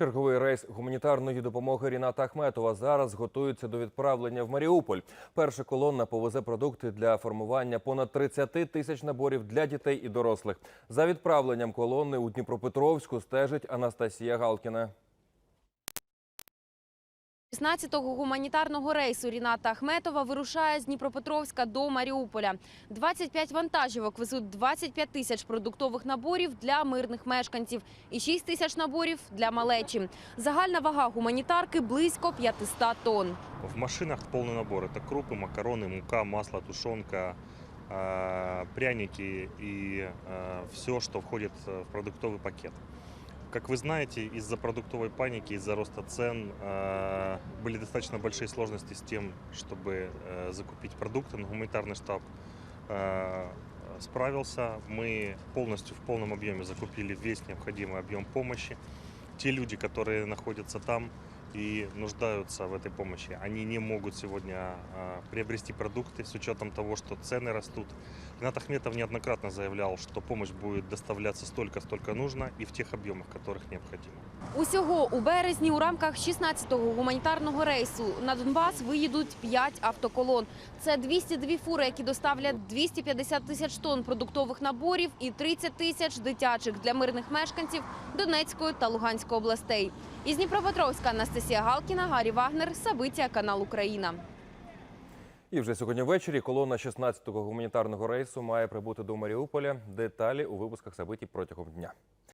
Черговий рейс гуманітарної допомоги Ріната Ахметова зараз готується до відправлення в Маріуполь. Перша колонна повезе продукти для формування понад 30 тисяч наборів для дітей і дорослих. За відправленням колони у Дніпропетровську стежить Анастасія Галкіна. 16-го гуманітарного рейсу Ріната Ахметова вирушає з Дніпропетровська до Маріуполя. 25 вантажівок везуть 25 тисяч продуктових наборів для мирних мешканців і 6 тисяч наборів для малечі. Загальна вага гуманітарки близько 500 тонн. В машинах полный набор. Это крупы, макароны, мука, масло, тушенка, э, пряники и все, что входит э, в продуктовый пакет. Как вы знаете, из-за продуктовой паники, из-за роста цен э, были достаточно большие сложности с тем, чтобы э, закупить продукты. Но гуманитарный штаб э, справился. Мы полностью в полном объеме закупили весь необходимый объем помощи. Те люди, которые находятся там, и нуждаются в этой помощи. Они не могут сегодня а, приобрести продукты с учетом того, что цены растут. Ренат Ахметов неоднократно заявлял, что помощь будет доставляться столько, сколько нужно и в тех объемах, которых необходимо. Усього у березні у рамках 16-го гуманітарного рейсу на Донбас виїдуть 5 автоколон. Це 202 фури, які доставлять 250 тисяч тонн продуктових наборів і 30 тисяч дитячих для мирних мешканців Донецької та Луганської областей. Із Дніпропетровська Анастасія Галкіна, Гарі Вагнер, Сабиття, канал Україна. І вже сьогодні ввечері колона 16-го гуманітарного рейсу має прибути до Маріуполя. Деталі у випусках Сабиті протягом дня.